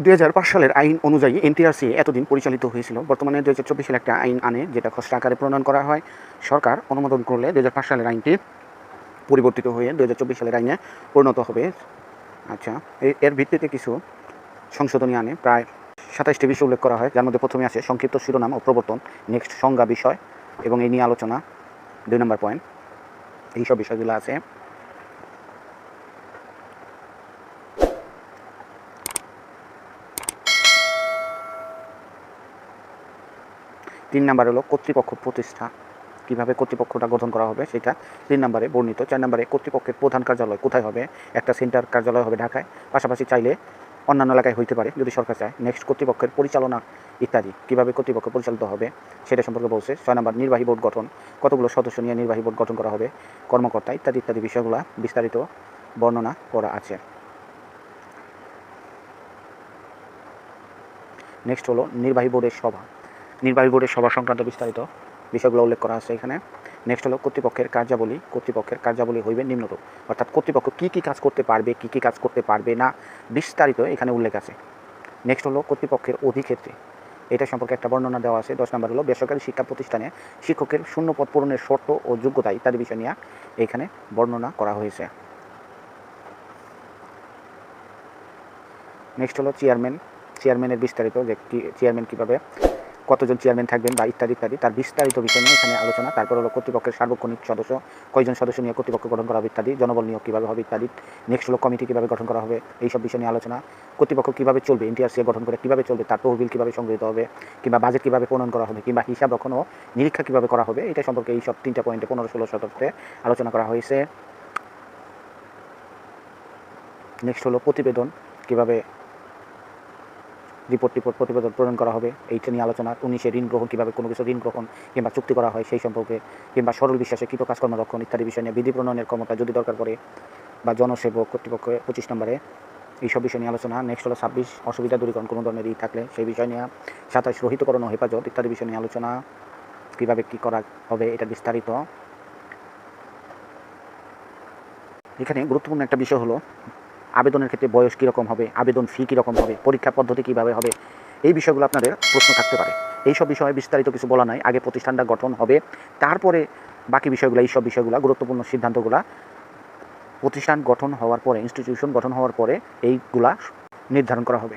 দু হাজার পাঁচ সালের আইন অনুযায়ী এনটিআরসি এতদিন পরিচালিত হয়েছিল। বর্তমানে দুই হাজার চব্বিশ সালে একটা আইন আনে, যেটা খসড়া আকারে প্রণয়ন করা হয়। সরকার অনুমোদন করলে দু হাজার পাঁচ সালের আইনটি পরিবর্তিত হয়ে দুই হাজার চব্বিশ সালের আইনে পরিণত হবে। আচ্ছা এর ভিত্তিতে কিছু সংশোধনী আনে। প্রায় সাতাশটি বিষয় উল্লেখ করা হয়, যার মধ্যে প্রথমে আছে সংক্ষিপ্ত শিরোনাম ও প্রবর্তন, নেক্সট সংজ্ঞা বিষয় এবং এই নিয়ে আলোচনা। দুই নম্বর পয়েন্ট, এইসব বিষয়গুলো আছে। তিন নাম্বার হলো কর্তৃপক্ষ প্রতিষ্ঠা। কীভাবে কর্তৃপক্ষটা গঠন করা হবে সেটা তিন নম্বরে বর্ণিত। চার নম্বরে কর্তৃপক্ষের প্রধান কার্যালয় কোথায় হবে? একটা সেন্টার কার্যালয় হবে ঢাকায়। পাশাপাশি চাইলে অন্যান্য এলাকায় হইতে পারে, যদি সরকার চায়। নেক্সট কর্তৃপক্ষের পরিচালনা ইত্যাদি। কীভাবে কর্তৃপক্ষ পরিচালিত হবে সেটা সম্পর্কে বলছে। ছয় নম্বর, নির্বাহী বোর্ড গঠন। কতগুলো সদস্য নিয়ে নির্বাহী বোর্ড গঠন করা হবে? কর্মকর্তা ইত্যাদি ইত্যাদি বিষয়গুলো বিস্তারিত বর্ণনা করা আছে। নেক্সট হলো নির্বাহী বোর্ডের সভা। নির্বাহী বোর্ডের সভা সংক্রান্ত বিস্তারিত বিষয়গুলো উল্লেখ করা আছে এখানে। নেক্সট হলো কর্তৃপক্ষের কার্যাবলী। কর্তৃপক্ষের কার্যাবলী হইবে নিম্নরূপ। অর্থাৎ কর্তৃপক্ষ কী কী কাজ করতে পারবে, কী কী কাজ করতে পারবে না, বিস্তারিত এখানে উল্লেখ আছে। নেক্সট হলো কর্তৃপক্ষের অধিক্ষেত্রে। এটা সম্পর্কে একটা বর্ণনা দেওয়া আছে। দশ নম্বর হলো বেসরকারি শিক্ষা প্রতিষ্ঠানে শিক্ষকের শূন্য পদ পূরণের শর্ত ও যোগ্যতা ইত্যাদি বিষয় নিয়ে এখানে বর্ণনা করা হয়েছে। নেক্সট হলো চেয়ারম্যান চেয়ারম্যানের বিস্তারিত যে চেয়ারম্যান কীভাবে কতজন চেয়ারম্যান থাকবেন বা ইত্যাদি ইত্যাদি, তার বিস্তারিত বিষয় নিয়ে এখানে আলোচনা। তারপর হলো কর্তৃপক্ষের সার্বক্ষণিক সদস্য, কয়জন সদস্য নিয়ে কর্তৃপক্ষ গঠন করা হবে ইত্যাদি, জনবল নিয়োগ কীভাবে হবে ইত্যাদি নেক্সট হলো কমিটি কীভাবে গঠন করা হবে, এইসব বিষয় নিয়ে আলোচনা। কর্তৃপক্ষ কীভাবে চলবে এনটিআরসি গঠন করে কীভাবে চলবে, তার তহবিল কীভাবে সংগৃহীত হবে, কিংবা বাজেট কীভাবে প্রণয়ন করা হবে, কিংবা হিসাব রক্ষণ ও নিরীক্ষা কীভাবে করা হবে, এটা সম্পর্কে এই সব তিনটা পয়েন্টে পনেরো ষোলো শতাংশে আলোচনা করা হয়েছে। নেক্সট হলো প্রতিবেদন কীভাবে রিপোর্ট টিপোর্ট প্রতিবেদন প্রদান করা হবে। এইটা নিয়ে আলোচনা উনিশে ঋণ গ্রহণ কীভাবে, কোনো কিছু ঋণ গ্রহণ কিংবা চুক্তি করা হয় সেই সম্পর্কে, কিংবা সরল বিশ্বাসে কৃত কাজকর্ম রক্ষণ ইত্যাদি বিষয় নিয়ে বিধি প্রণয়নের ক্ষমতা যদি দরকার পড়ে, বা জনসেবক কর্তৃপক্ষ পঁচিশ নম্বরে এইসব বিষয় নিয়ে আলোচনা নেক্সট হলো ছাব্বিশ, অসুবিধা দূরীকরণ, কোনো ধরনের ই থাকলে সেই বিষয় নিয়ে সাতাশ, রহিতকরণ ও হেফাজত ইত্যাদি বিষয় নিয়ে আলোচনা, কীভাবে কী করা হবে এটা বিস্তারিত। এখানে গুরুত্বপূর্ণ একটা বিষয় হলো আবেদনের ক্ষেত্রে বয়স কীরকম হবে, আবেদন ফি কীরকম হবে, পরীক্ষা পদ্ধতি কীভাবে হবে, এই বিষয়গুলো আপনাদের প্রশ্ন থাকতে পারে। এই সব বিষয়ে বিস্তারিত কিছু বলা নাই, আগে প্রতিষ্ঠানটা গঠন হবে, তারপরে বাকি বিষয়গুলো এই সব বিষয়গুলো, গুরুত্বপূর্ণ সিদ্ধান্তগুলো প্রতিষ্ঠান গঠন হওয়ার পরে ইনস্টিটিউশন গঠন হওয়ার পরে এইগুলা নির্ধারণ করা হবে।